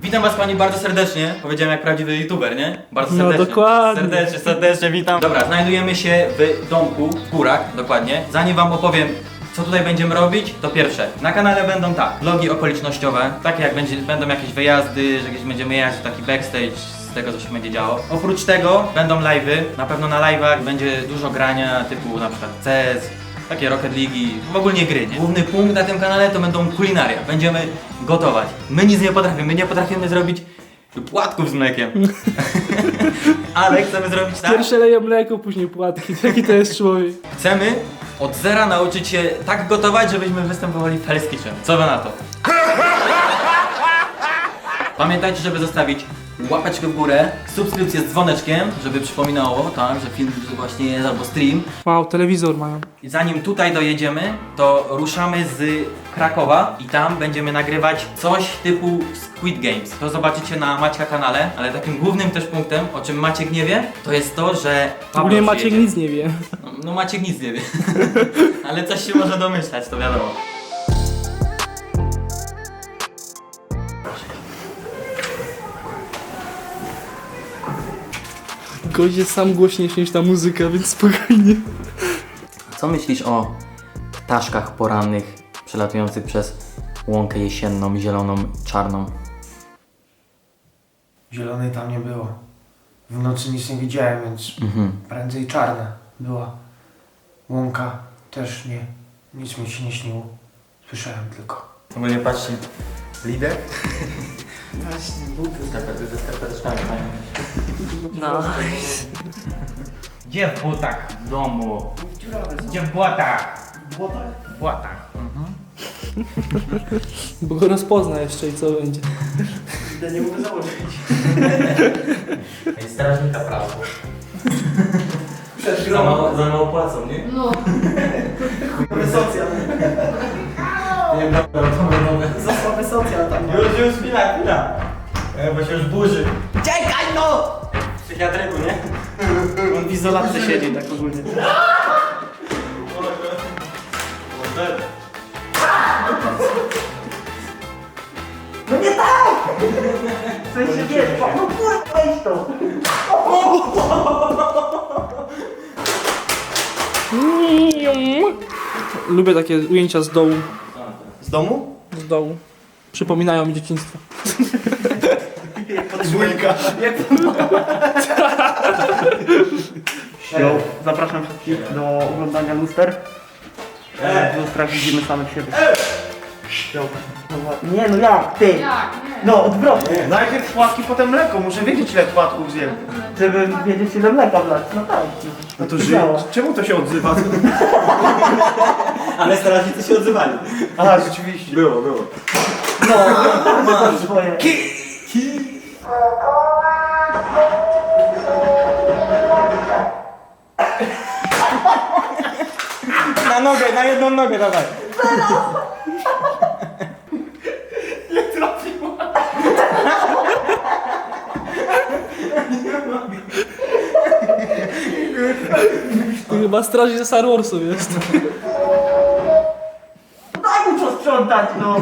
Witam was pani bardzo serdecznie. Powiedziałem jak prawdziwy youtuber, nie? Bardzo No, serdecznie. dokładnie. Serdecznie, serdecznie witam. Dobra, znajdujemy się w domku, w górach, dokładnie. Zanim wam opowiem co tutaj będziemy robić, to pierwsze, na kanale będą tak, vlogi okolicznościowe, takie jak będzie, będą jakieś wyjazdy, że gdzieś będziemy jechać, taki backstage z tego co się będzie działo. Oprócz tego będą live'y, na pewno na live'ach będzie dużo grania typu na przykład CS, takie Rocket League, w ogóle gry. Nie? Główny punkt na tym kanale to będą kulinaria, będziemy gotować. My nic nie potrafimy, my nie potrafimy zrobić płatków z mlekiem. Ale chcemy zrobić tak, Pierwsze leje mleko, później płatki. Taki to jest człowiek. chcemy od zera nauczyć się tak gotować, żebyśmy występowali w Hell's Kitchen. Co wy na to? Pamiętajcie, żeby zostawić łapeczkę w górę, subskrypcję z dzwoneczkiem, żeby przypominało, tak, że film właśnie jest albo stream. Wow, telewizor mają. I zanim tutaj dojedziemy, to ruszamy z Krakowa i tam będziemy nagrywać coś typu Squid Games. To zobaczycie na Maćka kanale, ale takim głównym też punktem, o czym Maciek nie wie, to jest to, że Ogólnie Maciek przyjedzie. nic nie wie. No, no Maciek nic nie wie, ale coś się może domyślać, to wiadomo. Gość jest sam głośniejszy niż ta muzyka, więc spokojnie. Co myślisz o ptaszkach porannych przelatujących przez łąkę jesienną, zieloną, czarną? Zielonej tam nie było. W nocy nic nie widziałem, więc Mhm. prędzej czarna była. Łąka też nie. Nic mi się nie śniło. Słyszałem tylko. Ogólnie patrzcie, lider? Właśnie, buty. Skarpety ze skarpeteczkami fajnie. No. Gdzie w butach w domu? Gdzie w błotach? W błotach. Bo go rozpozna jeszcze i co będzie. Ja nie mogę założyć. Jest strażnika prawa. Za mało, za mało płacą, nie? No, Bo się już burzy. Czekaj no! W psychiatryku, nie? On w izolatce siedzi tak ogólnie. W sensie wiesz, no kurwa idź to. Lubię takie ujęcia z dołu. Z domu? Z dołu. Przypominają mi dzieciństwo. Dwójka. Jak Zapraszam wszystkich do oglądania luster. W lustrach widzimy samych siebie. Nie no jak, ty? jak, nie. No odwrotnie. Najpierw płatki, potem mleko. Muszę wiedzieć ile płatków zjem. Żeby wiedzieć ile mleka wlać. No tak. No to żyje. Czemu to się odzywa? Ale strażnicy się odzywali. Aha, rzeczywiście. Było, było. No, to swoje. Na nogę, na jedną nogę dawaj. To chyba strażnik ze Star Warsów jest. Daj mu co sprzątać, no.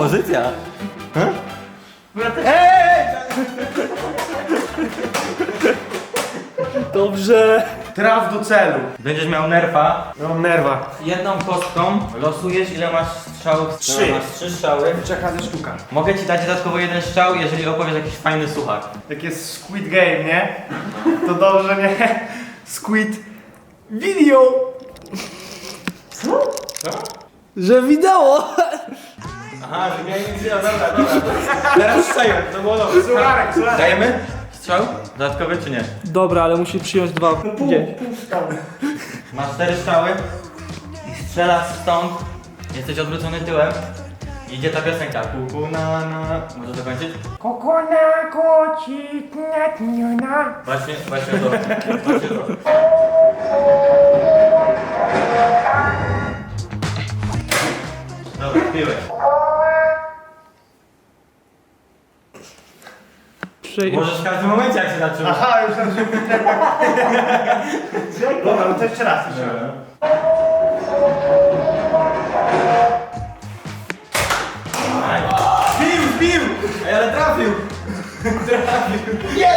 Pozycja. Dobrze. Traf do celu. Będziesz miał nerfa. Ja mam nerwa. Jedną kostką losujesz ile masz strzałów. Trzy. Masz trzy strzały. Czeka ze sztuka. Mogę ci dać dodatkowo jeden strzał, jeżeli opowiesz jakiś fajny suchar. Jak jest Squid Game, nie? To dobrze, nie? Squid Video. Że wideo! Aha, że ja nie dobra, dobra. Teraz strzelają, to było dobre. Sucharek, sucharek. Dajemy? Strzał? Dodatkowy czy nie? Dobra, ale musi przyjąć dwa. Gdzie? Masz cztery strzały i strzelasz stąd. Jesteś odwrócony tyłem. Idzie ta piosenka. Kuku na na. Możesz dokończyć? Kokona, kocik, na, Właśnie, właśnie to. Właśnie to. Dobra, piłeś. przy... Możesz w każdym momencie jak się zaczyna. Aha, już tam się Czekaj, Dobra, no to jeszcze raz. Jeszcze. raz. Bił, bił! Ale trafił! Trafił! Nie!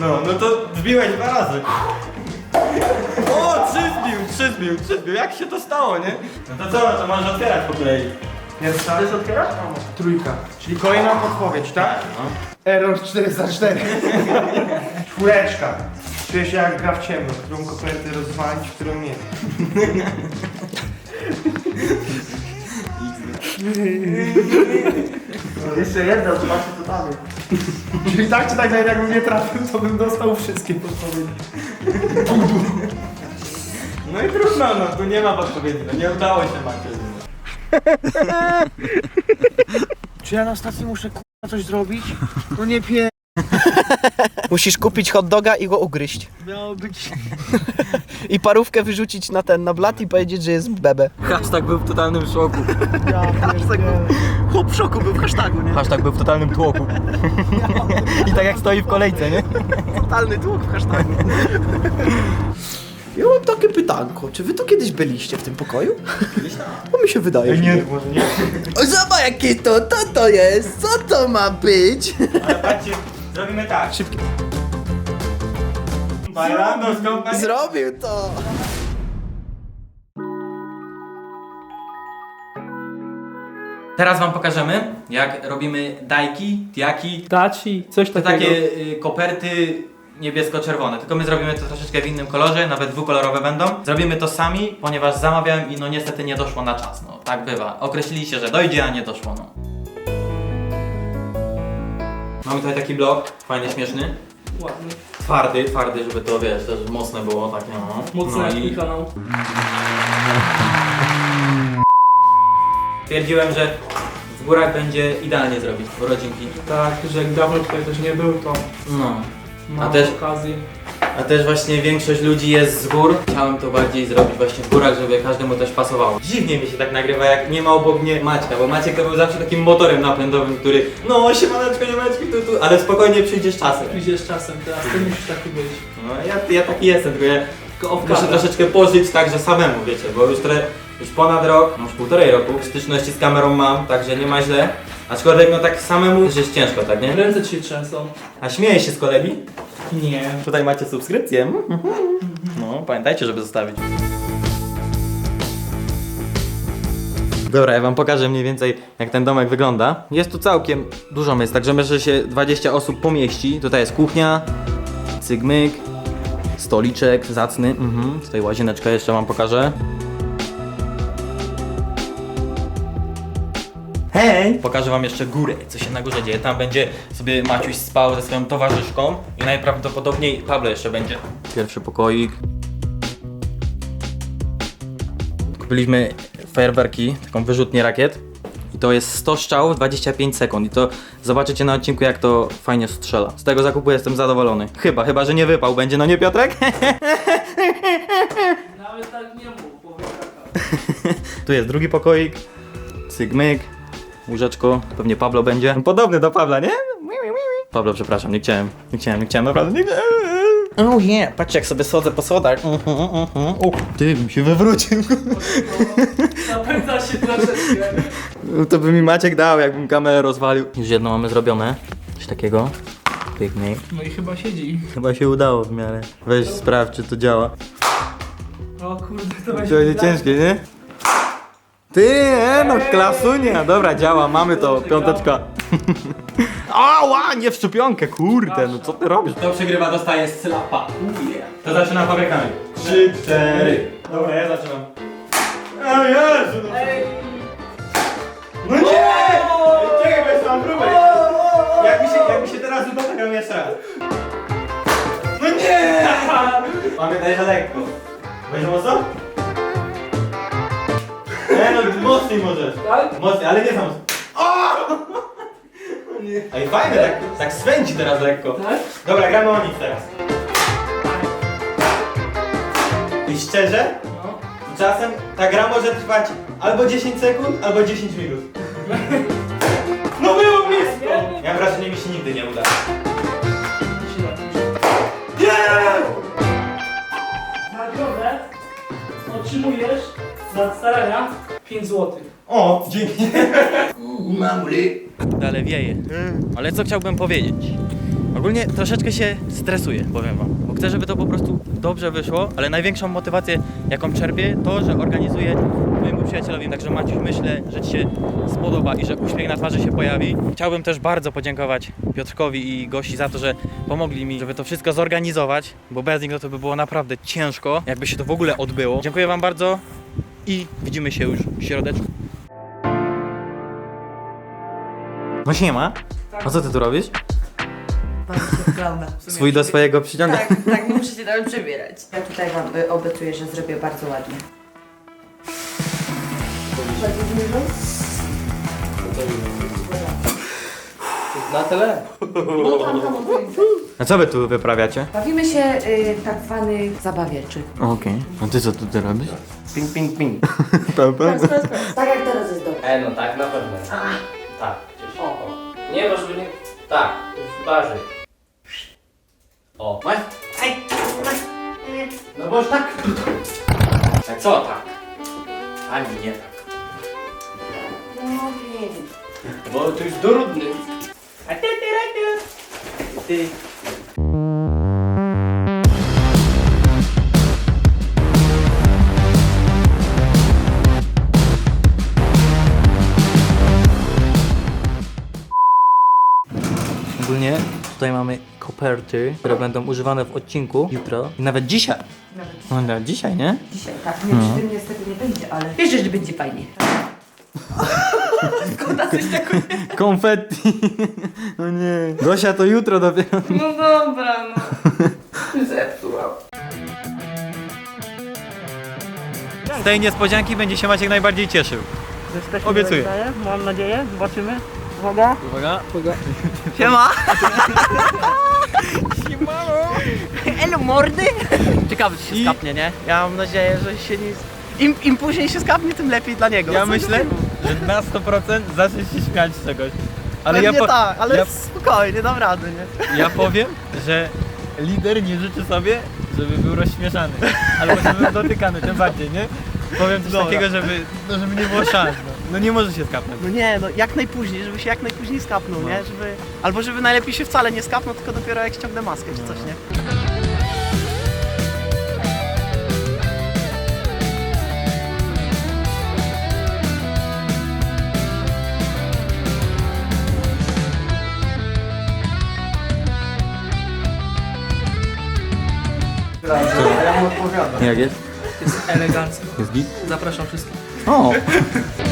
No, no to zbiłeś dwa razy. O, trzy zbił, trzy zbił, trzy zbił. Jak się to stało, nie? No to co, no to możesz otwierać po kolei. Pierwsza. Chcesz otwierać? Trójka. Czyli kolejna podpowiedź, tak? No. Error 404. Czwóreczka. Czuję się jak gra w ciemno, którą kopertę rozwalić, którą nie. Jeszcze jedna, zobaczcie co tam jest. Czyli tak czy tak, nawet jakbym nie trafił, to bym dostał wszystkie podpowiedzi. No i trudno, no tu nie ma podpowiedzi, no nie udało się Macie. Czy ja na stacji muszę k***a coś zrobić? No nie pie... Musisz kupić hot doga i go ugryźć. Miało być... I parówkę wyrzucić na ten, na blat i powiedzieć, że jest bebe. Hashtag był w totalnym szoku. Chłop w szoku był w hashtagu, nie? Hashtag był w totalnym tłoku. I tak jak stoi w kolejce, nie? Totalny tłuk w hashtagu. Ja mam takie pytanko, czy wy tu kiedyś byliście w tym pokoju? Bo mi się wydaje, że nie. może nie. O, zobacz jakie to, to to jest, co to ma być? Ale patrzcie, zrobimy tak. Szybkie. Bailando z kompanii. Zrobił to! Teraz wam pokażemy, jak robimy dajki, tiaki, Daci, coś to takiego. takie y, koperty niebiesko-czerwone, tylko my zrobimy to troszeczkę w innym kolorze, nawet dwukolorowe będą. Zrobimy to sami, ponieważ zamawiałem i no niestety nie doszło na czas, no tak bywa. Określiliście, że dojdzie, a nie doszło, no. Mamy tutaj taki blok, fajny, śmieszny. Ładny. Twardy, twardy, żeby to wiesz, też mocne było, takie no. Mocny no jak mój kanał. stwierdziłem, że w górach będzie idealnie zrobić rodzinki. Tak, że jak dawno tutaj ktoś nie był, to No. Mam też- okazję. A też właśnie większość ludzi jest z gór. Chciałem to bardziej zrobić właśnie w górach, żeby każdemu też pasowało. Dziwnie mi się tak nagrywa, jak nie ma obok mnie Maćka, bo Maciek to był zawsze takim motorem napędowym, który no siemaneczko, niemeczki, tu, tu, ale spokojnie przyjdzie z czasem. Przyjdzie z czasem, teraz ty musisz taki być. No ja, ja taki jestem, tylko ja Tylko off muszę camera. troszeczkę pożyć także samemu, wiecie, bo już trochę, już ponad rok, no już półtorej roku styczności z kamerą mam, także nie ma źle. Aczkolwiek no tak samemu też jest ciężko, tak nie? Ręce ci się trzęsą. A śmieje się z kolegi? Nie. Tutaj macie subskrypcję. No, pamiętajcie, żeby zostawić. Dobra, ja wam pokażę mniej więcej jak ten domek wygląda. Jest tu całkiem dużo miejsc, także myślę, że się 20 osób pomieści. Tutaj jest kuchnia, cygmyk, stoliczek zacny. Mhm. Tutaj łazieneczkę jeszcze wam pokażę. Hej! Pokażę wam jeszcze górę, co się na górze dzieje. Tam będzie sobie Maciuś spał ze swoją towarzyszką i najprawdopodobniej Pablo jeszcze będzie. Pierwszy pokoik. Kupiliśmy fajerwerki, taką wyrzutnię rakiet. I to jest 100 strzałów, 25 sekund. I to zobaczycie na odcinku, jak to fajnie strzela. Z tego zakupu jestem zadowolony. Chyba, chyba, że nie wypał będzie, no nie Piotrek? Nawet tak nie mów, powiem. Tu jest drugi pokoik. Cygmyk. Łóżeczko. Pewnie Pablo będzie. Podobny do Pawla, nie? Pablo, przepraszam, nie chciałem. Nie chciałem, nie chciałem, naprawdę nie chciałem. Oh yeah, patrz jak sobie schodzę po schodach. Mhm, mhm. O, ty bym się wywrócił. Zapędza się troszeczkę. To by mi Maciek dał, jakbym kamerę rozwalił. Już jedno mamy zrobione. Coś takiego. Piękniej. No i chyba siedzi. Chyba się udało w miarę. Weź sprawdź, czy to działa. O kurde, to będzie ciężkie, nie? Ty, e, no klasunia. Dobra, działa, mamy to, piąteczka. Ała, nie w szczepionkę, kurde, no co ty robisz? Kto przegrywa, dostaje slapa. To zaczynam powiekami. Trzy, cztery. Dobra, ja zaczynam. O Jezu, no. No nie! Czekaj, bo jeszcze mam próbę. Jak mi się, jak mi się teraz uda, to gram jeszcze raz. No nie! Pamiętaj, że lekko. Będzie mocno? Nie no, mocniej możesz. Tak? Mocniej, ale nie. O! Nie. Ej, fajne, tak, tak swędzi teraz lekko. Tak? Dobra, gramy o nic teraz. I szczerze, No. czasem ta gra może trwać albo 10 sekund, albo 10 minut. No było blisko! Ja mam wrażenie, mi się nigdy nie uda. Nie! Nagrodę otrzymujesz za starania 5 zł. O, dzięki. Mamuli. Ale wieje. Ale co chciałbym powiedzieć? Ogólnie troszeczkę się stresuję, powiem wam, bo chcę, żeby to po prostu dobrze wyszło, ale największą motywację, jaką czerpię, to, że organizuję mojemu przyjacielowi, także Maciuś, myślę, że Ci się spodoba i że uśmiech na twarzy się pojawi. Chciałbym też bardzo podziękować Piotrkowi i Gosi za to, że pomogli mi, żeby to wszystko zorganizować, bo bez nich no to by było naprawdę ciężko, jakby się to w ogóle odbyło. Dziękuję Wam bardzo i widzimy się już w środeczku. Właśnie nie ma? A co Ty tu robisz? Klauna. Swój do swojego przyciąga. Tak, tak, nie muszę się nawet przebierać. Ja tutaj wam y, obiecuję, że zrobię bardzo ładnie. Na tyle. A co Wy tu wyprawiacie? Bawimy się y, tak zwany zabawieczy. Okej. A Ty co tutaj robisz? Ping, ping, ping. Tak jak teraz jest dobrze. E, no tak, na pewno. Tak. O. Nie, bo żeby nie... Tak, bardziej. O. Masz? Ej! No bo już tak. A co tak? Ani nie tak. No wiem. Bo to ty. Ogólnie tutaj mamy koperty, które będą używane w odcinku jutro i nawet dzisiaj. Nawet No nawet dzisiaj, nie? dzisiaj, tak. Nie, przy tym niestety nie będzie, ale wiesz, że będzie fajnie. Szkoda coś takiego. Konfetti. No nie. Gosia to jutro dopiero. No dobra, no. Zepsułam. Z tej niespodzianki będzie się Maciek najbardziej cieszył. Obiecuję. Mam nadzieję, zobaczymy. Uwaga. Uwaga, uwaga. Siema. Elu mordy! Ciekawe czy się I- skapnie, nie? Ja mam nadzieję, że się nie... Im, Im później się skapnie, tym lepiej dla niego. Ja Co myślę, że na 100% zacznie się śmiać z czegoś. Ale Pewnie ja, po, tak, ale ja, spokojnie, dam radę, nie? ja powiem, że lider nie życzy sobie, żeby był rozśmieszany. Albo żeby był dotykany, tym bardziej, nie? Powiem coś Dobra. takiego, żeby, no, żeby nie było szans. No. no nie może się skapnąć. No nie, no jak najpóźniej, żeby się jak najpóźniej skapnął, nie? Żeby... Albo żeby najlepiej się wcale nie skapnął, tylko dopiero jak ściągnę maskę czy coś, nie? Jak jest? Jest elegancko. Jest git? Zapraszam wszystkich. O!